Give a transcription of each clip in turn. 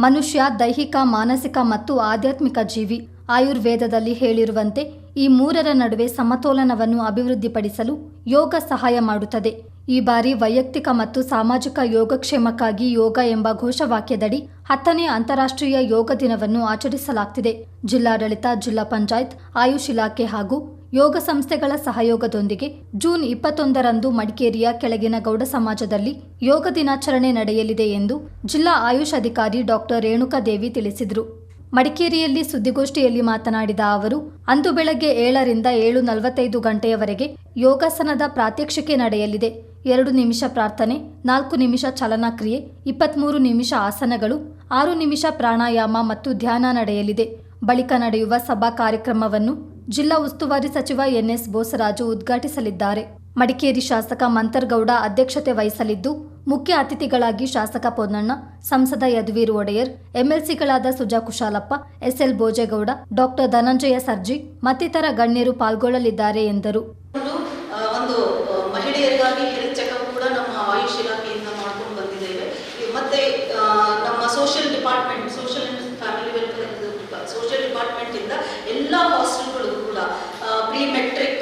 ಮನುಷ್ಯ ದೈಹಿಕ, ಮಾನಸಿಕ ಮತ್ತು ಆಧ್ಯಾತ್ಮಿಕ ಜೀವಿ. ಆಯುರ್ವೇದದಲ್ಲಿ ಹೇಳಿರುವಂತೆ ಈ ಮೂರರ ನಡುವೆ ಸಮತೋಲನವನ್ನು ಅಭಿವೃದ್ಧಿಪಡಿಸಲು ಯೋಗ ಸಹಾಯ ಮಾಡುತ್ತದೆ. ಈ ಬಾರಿ ವೈಯಕ್ತಿಕ ಮತ್ತು ಸಾಮಾಜಿಕ ಯೋಗಕ್ಷೇಮಕ್ಕಾಗಿ ಯೋಗ ಎಂಬ ಘೋಷವಾಕ್ಯದಡಿ ಹತ್ತನೇ ಅಂತಾರಾಷ್ಟ್ರೀಯ ಯೋಗ ದಿನವನ್ನು ಆಚರಿಸಲಾಗ್ತಿದೆ. ಜಿಲ್ಲಾಡಳಿತ, ಜಿಲ್ಲಾ ಪಂಚಾಯತ್, ಆಯುಷ್ ಇಲಾಖೆ ಹಾಗೂ ಯೋಗ ಸಂಸ್ಥೆಗಳ ಸಹಯೋಗದೊಂದಿಗೆ ಜೂನ್ ಇಪ್ಪತ್ತೊಂದರಂದು ಮಡಿಕೇರಿಯ ಕೆಳಗಿನ ಗೌಡ ಸಮಾಜದಲ್ಲಿ ಯೋಗ ದಿನಾಚರಣೆ ನಡೆಯಲಿದೆ ಎಂದು ಜಿಲ್ಲಾ ಆಯುಷ್ ಅಧಿಕಾರಿ ಡಾಕ್ಟರ್ ರೇಣುಕಾದೇವಿ ತಿಳಿಸಿದರು. ಮಡಿಕೇರಿಯಲ್ಲಿ ಸುದ್ದಿಗೋಷ್ಠಿಯಲ್ಲಿ ಮಾತನಾಡಿದ ಅವರು, ಅಂದು ಬೆಳಗ್ಗೆ ಏಳರಿಂದ ಏಳು ನಲವತ್ತೈದು ಗಂಟೆಯವರೆಗೆ ಯೋಗಾಸನದ ಪ್ರಾತ್ಯಕ್ಷಿಕೆ ನಡೆಯಲಿದೆ. ಎರಡು ನಿಮಿಷ ಪ್ರಾರ್ಥನೆ, ನಾಲ್ಕು ನಿಮಿಷ ಚಲನಕ್ರಿಯೆ ಇಪ್ಪತ್ತ್ಮೂರು ನಿಮಿಷ ಆಸನಗಳು, ಆರು ನಿಮಿಷ ಪ್ರಾಣಾಯಾಮ ಮತ್ತು ಧ್ಯಾನ ನಡೆಯಲಿದೆ. ಬಳಿಕ ನಡೆಯುವ ಸಭಾ ಕಾರ್ಯಕ್ರಮವನ್ನು ಜಿಲ್ಲಾ ಉಸ್ತುವಾರಿ ಸಚಿವ ಎನ್ಎಸ್ ಬೋಸರಾಜು ಉದ್ಘಾಟಿಸಲಿದ್ದಾರೆ. ಮಡಿಕೇರಿ ಶಾಸಕ ಮಂತರ್ಗೌಡ ಅಧ್ಯಕ್ಷತೆ ವಹಿಸಲಿದ್ದು, ಮುಖ್ಯ ಅತಿಥಿಗಳಾಗಿ ಶಾಸಕ ಪೊನ್ನಣ್ಣ, ಸಂಸದ ಯದುವೀರ್ ಒಡೆಯರ್, ಎಂಎಲ್ಸಿಗಳಾದ ಸುಜಾ ಕುಶಾಲಪ್ಪ, ಎಸ್ಎಲ್ ಭೋಜೇಗೌಡ, ಡಾಕ್ಟರ್ ಧನಂಜಯ ಸರ್ಜಿ ಮತ್ತಿತರ ಗಣ್ಯರು ಪಾಲ್ಗೊಳ್ಳಲಿದ್ದಾರೆ ಎಂದರು ಒಂದು ಆ, ಒಂದು ಆ, ಮಹಿಳೆಯರಿಗಾಗಿ ಹೆಲ್ತ್ ಚೆಕಪ್ ಕೂಡ ನಮ್ಮ ಆಯುಷ್ ಇಲಾಖೆಯಿಂದ ಮಾಡ್ಕೊಂಡು ಬಂದಿದ್ದೇವೆ ಈ ಮತ್ತೆ ಆ, ನಮ್ಮ social department social and family welfare social department ಇಂದ ಎಲ್ಲ ಹಾಸ್ಟೆಲ್ಗಳಿಗೂ ಕೂಡ pre matric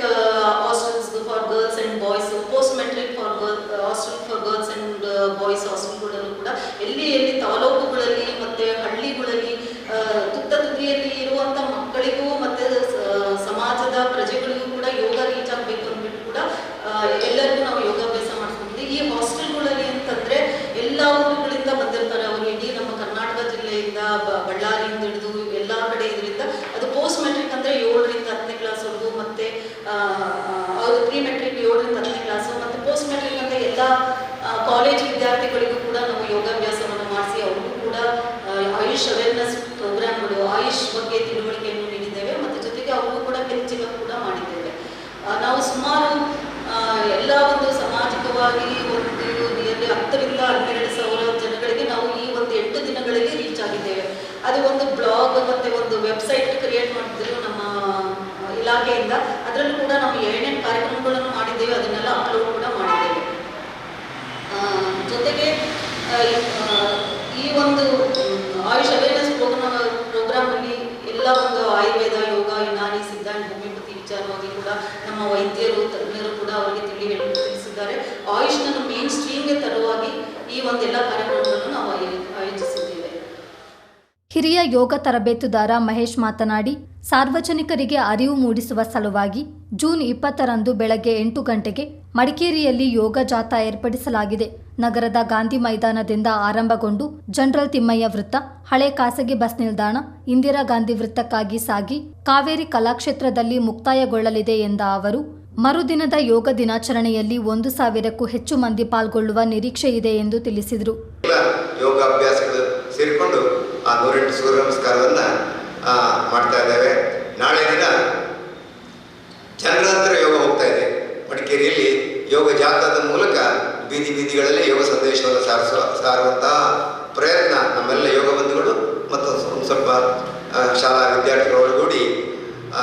hostels for girls and boys post matric for girl hostel for girls and boys ಹಾಸ್ಟೆಲ್ಗಳಲ್ಲೂ ಕೂಡ ಎಲ್ಲಿ ಎಲ್ಲಿ ತಾಲೂಕುಗಳಲ್ಲಿ ಮತ್ತೆ ಹಳ್ಳಿಗಳಲ್ಲಿ ಆ, ತುತ್ತ ತುದಿಯಲ್ಲಿ ಇರುವಂತ ಮಕ್ಕಳಿಗೂ ಮತ್ತೆ ಸ- ಸಮಾಜದ ಪ್ರಜೆಗಳಿಗೂ ಕೂಡ ಯೋಗ ರೀಚ್ ಆಗಬೇಕು ಅಂದ್ಬಿಟ್ಟು ಕೂಡ ಆ, ಎಲ್ಲರಿಗೂ ನಾವು ಯೋಗಾಭ್ಯಾಸ ಮಾಡಿಸ್ಕೊಂಡಿದ್ವಿ ಈ ಹಾಸ್ಟೆಲ್ಗಳಲ್ಲಿ ಅಂತಂದ್ರೆ ಎಲ್ಲ ಊರುಗಳಿಂದ ಬಂದಿರ್ತಾರೆ ಅವರು ಇಡೀ ನಮ್ಮ ಕರ್ನಾಟಕ ಜಿಲ್ಲೆಯಿಂದ ಬ- ಬಳ್ಳಾರಿಯಿಂದ ಹಿಡಿದು ಎಲ್ಲ ಕಡೆ ಇದರಿಂದ ಅದು ಪೋಸ್ಟ್ ಮೆಟ್ರಿಕ್ ಅಂದ್ರೆ ಏಳರಿಂದ ಹತ್ತನೇ ಕ್ಲಾಸ್ವರೆಗೂ ಮತ್ತೆ ಅವರು ಪ್ರೀ ಮೆಟ್ರಿಕ್ ಏಳರಿಂದ ಹತ್ತನೇ ಕ್ಲಾಸು ಮತ್ತು ಪೋಸ್ಟ್ ಮೆಟ್ರಿಕ್ ಅಂತ ಎಲ್ಲ ಕಾಲೇಜ್ ವಿದ್ಯಾರ್ಥಿಗಳಿಗೂ ಕೂಡ ನಾವು ಯೋಗಾಭ್ಯಾಸವನ್ನು ಮಾಡಿಸಿ ಅವ್ರಿಗೂ ಕೂಡ ಆಯುಷ್ ಅವೇರ್ನೆಸ್ ಪ್ರೋಗ್ರಾಮ್ಗಳು ಆಯುಷ್ ಬಗ್ಗೆ ತಿಳುವಳಿಕೆಯನ್ನು ನೀಡಿದ್ದೇವೆ ಮತ್ತು ಜೊತೆಗೆ ಅವ್ರಿಗೂ ಕೂಡ ಹೆಲ್ತ್ ಕೂಡ ಮಾಡಿದ್ದೇವೆ. ನಾವು ಸುಮಾರು ಎಲ್ಲ ಒಂದು ಸಾಮಾಜಿಕವಾಗಿ ಒಂದು ನಿಯರ್ಲಿ ಹತ್ತರಿಂದ ಹನ್ನೆರಡು ಸಾವಿರ ಜನಗಳಿಗೆ ನಾವು ಈ ಒಂದು ಎಂಟು ದಿನಗಳಲ್ಲಿ ರೀಚ್ ಆಗಿದ್ದೇವೆ. ಅದು ಒಂದು ಬ್ಲಾಗ್ ಮತ್ತು ಒಂದು ವೆಬ್ಸೈಟ್ ಕ್ರಿಯೇಟ್ ಮಾಡಿದ್ರು ನಮ್ಮ ಇಲಾಖೆಯಿಂದ ಅದರಲ್ಲೂ ಕೂಡ ನಾವು ಏನೇನು ಕಾರ್ಯಕ್ರಮಗಳನ್ನು ಮಾಡಿದ್ದೇವೆ. ಅದನ್ನೆಲ್ಲ ಅಪ್ಲೋಡ್ ಕೂಡ ಮಾಡಿದ್ದೇವೆ. ಜೊತೆಗೆ ಈ- ಒಂದು ಆಯುಷ್ ಅವೇರ್ನೆಸ್ ಪ್ರೋಗ್ರಾಮ್, ಪ್ರೋಗ್ರಾಮಲ್ಲಿ ಎಲ್ಲ ಒಂದು ಆಯುರ್ವೇದ, ಯೋಗ, ಯುನಾನಿ ಸಿದ್ಧ ಹೋಮಿಯೋಪತಿ ವಿಚಾರವಾಗಿ ಕೂಡ ನಮ್ಮ ವೈದ್ಯರು, ತಜ್ಞರು ಕೂಡ ಅವರಿಗೆ ತಿಳಿ ಹೇಳಿ ತಿಳಿಸಿದ್ದಾರೆ. ಆಯುಷ್ನನ್ನು ಮೇನ್ ಸ್ಟ್ರೀಮ್ಗೆ ತರುವಾಗಿ ಈ ಒಂದೆಲ್ಲ ಕಾರ್ಯಕ್ರಮಗಳನ್ನು ಹಿರಿಯ ಯೋಗ ತರಬೇತುದಾರ ಮಹೇಶ್ ಮಾತನಾಡಿ, ಸಾರ್ವಜನಿಕರಿಗೆ ಅರಿವು ಮೂಡಿಸುವ ಸಲುವಾಗಿ ಜೂನ್ ಇಪ್ಪತ್ತರಂದು ಬೆಳಗ್ಗೆ ಎಂಟು ಗಂಟೆಗೆ ಮಡಿಕೇರಿಯಲ್ಲಿ ಯೋಗ ಜಾಥಾ ಏರ್ಪಡಿಸಲಾಗಿದೆ. ನಗರದ ಗಾಂಧಿ ಮೈದಾನದಿಂದ ಆರಂಭಗೊಂಡು ಜನರಲ್ ತಿಮ್ಮಯ್ಯ ವೃತ್ತ, ಹಳೆ ಖಾಸಗಿ ಬಸ್ ನಿಲ್ದಾಣ, ಇಂದಿರಾ ಗಾಂಧಿ ವೃತ್ತಕ್ಕಾಗಿ ಸಾಗಿ ಕಾವೇರಿ ಕಲಾಕ್ಷೇತ್ರದಲ್ಲಿ ಮುಕ್ತಾಯಗೊಳ್ಳಲಿದೆ ಎಂದ ಅವರು, ಮರುದಿನದ ಯೋಗ ದಿನಾಚರಣೆಯಲ್ಲಿ ಒಂದು ಸಾವಿರಕ್ಕೂ ಹೆಚ್ಚು ಮಂದಿ ಪಾಲ್ಗೊಳ್ಳುವ ನಿರೀಕ್ಷೆ ಇದೆ ಎಂದು ತಿಳಿಸಿದರು. ಯೋಗಾಭ್ಯಾಸಗಳು ಸೇರಿಕೊಂಡು ಆ ನೂರೆಂಟು ಸೂರ್ಯ ನಮಸ್ಕಾರವನ್ನು ಮಾಡ್ತಾ ಇದ್ದೇವೆ. ನಾಳೆ ದಿನ ಚಂದ್ರಾಂತರ ಯೋಗ ಹೋಗ್ತಾ ಇದೆ. ಮಡಿಕೇರಿಯಲ್ಲಿ ಯೋಗ ಜಾಥಾದ ಮೂಲಕ ಬೀದಿ ಬೀದಿಗಳಲ್ಲಿ ಯೋಗ ಸಂದೇಶವನ್ನು ಸಾರಿಸುವ ಸಾರುವಂತಹ ಪ್ರಯತ್ನ ನಮ್ಮೆಲ್ಲ ಯೋಗ ಬಂಧುಗಳು ಮತ್ತು ಸ್ವಲ್ಪ ಶಾಲಾ ವಿದ್ಯಾರ್ಥಿಗಳು ಒಳಗೂಡಿ ಆ,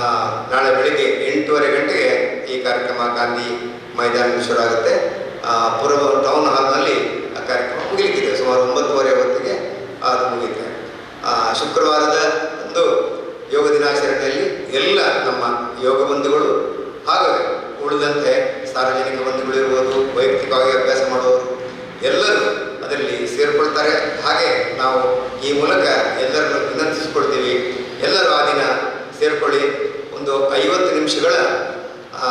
ನಾಳೆ ಬೆಳಿಗ್ಗೆ ಎಂಟೂವರೆ ಗಂಟೆಗೆ ಈ ಕಾರ್ಯಕ್ರಮ ಗಾಂಧಿ ಮೈದಾನ ಶುರು ಆಗುತ್ತೆ. ಆ, ಪುರ ಟೌನ್ ಹಾಲ್ನಲ್ಲಿ ಆ ಕಾರ್ಯಕ್ರಮ ಮುಗಿಲಿಕ್ಕಿದೆ. ಸುಮಾರು ಒಂಬತ್ತುವರೆ ಹೊತ್ತಿಗೆ ಅದು ಮುಗಿತು ಆ, ಶುಕ್ರವಾರದ ಒಂದು ಯೋಗ ದಿನಾಚರಣೆಯಲ್ಲಿ ಎಲ್ಲ ನಮ್ಮ ಯೋಗ ಬಂಧುಗಳು ಹಾಗೆ ಉಳಿದಂತೆ ಸಾರ್ವಜನಿಕ ಬಂಧುಗಳು ಇರ್ಬೋದು ವೈಯಕ್ತಿಕವಾಗಿ ಅಭ್ಯಾಸ ಮಾಡುವವರು ಎಲ್ಲರೂ ಅದರಲ್ಲಿ ಸೇರಿಕೊಳ್ತಾರೆ. ಹಾಗೆ ನಾವು ಈ ಮೂಲಕ ಎಲ್ಲರನ್ನು ವಿನಂತಿಸಿಕೊಳ್ತೀವಿ. ಎಲ್ಲರೂ ಆ ದಿನ ಸೇರಿಕೊಳ್ಳಿ. ಒಂದು ಐವತ್ತು ನಿಮಿಷಗಳ ಆ,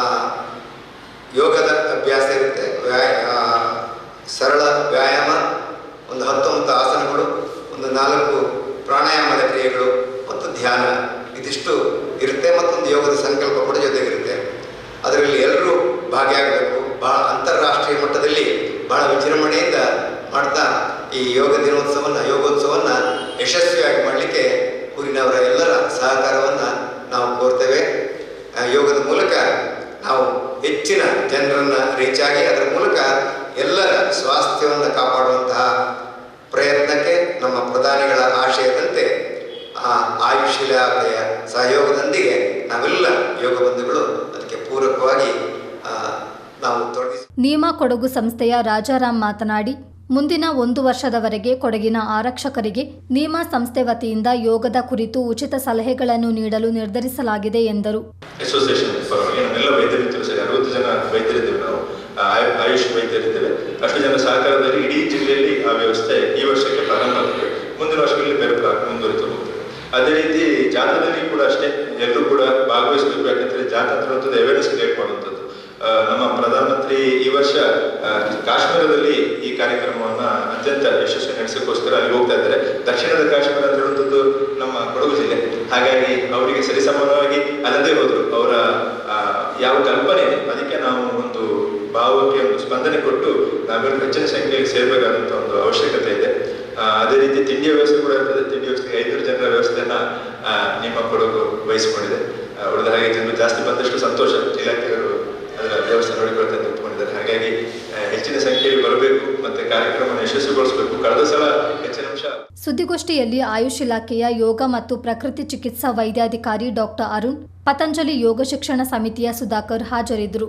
ಯೋಗದ ಅಭ್ಯಾಸ ಇರುತ್ತೆ ವ್ಯಾಯ ಆ, ಸರಳ ವ್ಯಾಯಾಮ ಒಂದು ಹತ್ತೊಂಬತ್ತು ಆಸನಗಳು ಒಂದು ನಾಲ್ಕು ಪ್ರಾಣಾಯಾಮದ ಕ್ರಿಯೆಗಳು ಮತ್ತು ಧ್ಯಾನ ಇದಿಷ್ಟು ಇರುತ್ತೆ ಮತ್ತೊಂದು ಯೋಗದ ಸಂಕಲ್ಪ ಕೂಡ ಜೊತೆಗಿರುತ್ತೆ. ಅದರಲ್ಲಿ ಎಲ್ಲರೂ ಭಾಗಿಯಾಗಬೇಕು. ಬಹಳ ಅಂತಾರಾಷ್ಟ್ರೀಯ ಮಟ್ಟದಲ್ಲಿ ಬಹಳ ವಿಜೃಂಭಣೆಯಿಂದ ಮಾಡ್ತಾ ಈ ಯೋಗ ದಿನೋತ್ಸವವನ್ನು ಯೋಗೋತ್ಸವವನ್ನು ಯಶಸ್ವಿಯಾಗಿ ಮಾಡಲಿಕ್ಕೆ ಊರಿನವರ ಎಲ್ಲರ ಸಹಕಾರವನ್ನು ನಾವು ಕೋರ್ತೇವೆ. ಯೋಗದ ಮೂಲಕ ನಾವು ಹೆಚ್ಚಿನ ಜನರನ್ನು ರೀಚ್ ಆಗಿ ಅದರ ಮೂಲಕ ಎಲ್ಲರ ಸ್ವಾಸ್ಥ್ಯವನ್ನು ಕಾಪಾಡುವಂತಹ ಪ್ರಯತ್ನಕ್ಕೆ ನಮ್ಮ ಪ್ರಧಾನಿಗಳ ಆಶಯದಂತೆ ಆ ಆಯುಷ್ ಇಲಾಖೆಯ ಸಹಯೋಗದೊಂದಿಗೆ ನಾವೆಲ್ಲ ಯೋಗ ಬಂಧುಗಳು ಅದಕ್ಕೆ ಪೂರಕವಾಗಿ ನಾವು ತೊಡಗಿಸಿ ನಿಯಮ ಕೊಡಗು ಸಂಸ್ಥೆಯ ರಾಜಾರಾಮ್ ಮಾತನಾಡಿ ಮುಂದಿನ ಒಂದು ವರ್ಷದವರೆಗೆ ಕೊಡಗಿನ ಆರಕ್ಷಕರಿಗೆ ನಿಯಮ ಸಂಸ್ಥೆ ವತಿಯಿಂದ ಯೋಗದ ಕುರಿತು ಉಚಿತ ಸಲಹೆಗಳನ್ನು ನೀಡಲು ನಿರ್ಧರಿಸಲಾಗಿದೆ ಎಂದರು. ಅಸೋಸಿಯೇಷನ್ ಪರವಾಗಿ ನಮ್ಮೆಲ್ಲ ವೈದ್ಯರಿದ್ದೇವೆ ಸರಿ. ಅರವತ್ತು ಜನ ವೈದ್ಯರಿದ್ದೇವೆ ನಾವು. ಆ, ಆಯು- ಆಯುಷ್ ವೈದ್ಯರಿದ್ದೇವೆ. ಅಷ್ಟು ಜನ ಸಹಕಾರದಲ್ಲಿ ಇಡೀ ಜಿಲ್ಲೆಯಲ್ಲಿ ಆ ವ್ಯವಸ್ಥೆ ಈ ವರ್ಷಕ್ಕೆ ಪ್ರಾರಂಭ ಮುಂದಿನ ವರ್ಷಗಳಲ್ಲಿ ಬೇರೆ ಪ್ರಾ- ಮುಂದುವರಿತು ಅದೇ ರೀತಿ ಜಾಥಾದಲ್ಲಿ ಕೂಡ ಅಷ್ಟೇ, ಎಲ್ಲರೂ ಕೂಡ ಭಾಗವಹಿಸಬೇಕು ಯಾಕಂದ್ರೆ ಜಾಥಾ ತರುವಂಥದ್ದು ಅವೇರ್ನೆಸ್ ಕ್ರಿಯೇಟ್ ಮಾಡುವಂಥದ್ದು. ನಮ್ಮ ಪ್ರಧಾನಮಂತ್ರಿ ಈ ವರ್ಷ ಕಾಶ್ಮೀರದಲ್ಲಿ ಈ ಕಾರ್ಯಕ್ರಮವನ್ನ ಅತ್ಯಂತ ಯಶಸ್ವಿ ನಡೆಸೋಕ್ಕೋಸ್ಕರ ಅಲ್ಲಿ ಹೋಗ್ತಾ ಇದ್ದಾರೆ. ದಕ್ಷಿಣದ ಕಾಶ್ಮೀರ ಅಂತ ಹೇಳುವಂಥದ್ದು ನಮ್ಮ ಕೊಡಗು ಜಿಲ್ಲೆ. ಹಾಗಾಗಿ ಅವರಿಗೆ ಸರಿಸಮಾನವಾಗಿ ಅಲ್ಲದೆ ಹೋದ್ರು. ಅವರ ಯಾವ ಕಲ್ಪನೆ ಅದಕ್ಕೆ ನಾವು ಒಂದು ಭಾವಕ್ಕೆ ಒಂದು ಸ್ಪಂದನೆ ಕೊಟ್ಟು ನಾವೆಲ್ಲರೂ ಹೆಚ್ಚಿನ ಸಂಖ್ಯೆಯಲ್ಲಿ ಸೇರ್ಬೇಕಾದಂತ ಒಂದು ಅವಶ್ಯಕತೆ ಇದೆ. ಅದೇ ರೀತಿ ತಿಂಡಿಯ ವ್ಯವಸ್ಥೆ ಕೂಡ ಇರ್ತದೆ. ತಿಂಡಿ ವ್ಯವಸ್ಥೆಗೆ ಐನೂರು ಜನರ ವ್ಯವಸ್ಥೆಯನ್ನ ನಿಮ್ಮ ಕೊಡಗು ವಹಿಸಿಕೊಂಡಿದೆ. ಉಳಿದ ಹಾಗೆ ಜನರು ಜಾಸ್ತಿ ಬಂದಷ್ಟು ಸಂತೋಷ. ಇಲಾಖೆಯವರು ಅದರ ವ್ಯವಸ್ಥೆ ನೋಡಿಕೊಳ್ತಾ ಅಂತ ಇಟ್ಕೊಂಡಿದ್ದಾರೆ ಹಾಗಾಗಿ ಹೆಚ್ಚಿನ ಸಂಖ್ಯೆಯಲ್ಲಿ ಬರಬೇಕು ಮತ್ತೆ ಕಾರ್ಯಕ್ರಮವನ್ನು ಯಶಸ್ವಿಗೊಳಿಸಬೇಕು. ಕಳೆದ ಸಲ ಹೆಚ್ಚಿನ ಅಂಶ ಸುದ್ದಿಗೋಷ್ಠಿಯಲ್ಲಿ ಆಯುಷ್ ಇಲಾಖೆಯ ಯೋಗ ಮತ್ತು ಪ್ರಕೃತಿ ಚಿಕಿತ್ಸಾ ವೈದ್ಯಾಧಿಕಾರಿ ಡಾಕ್ಟರ್ ಅರುಣ್, ಪತಂಜಲಿ ಯೋಗ ಶಿಕ್ಷಣ ಸಮಿತಿಯ ಸುಧಾಕರ್ ಹಾಜರಿದ್ದರು.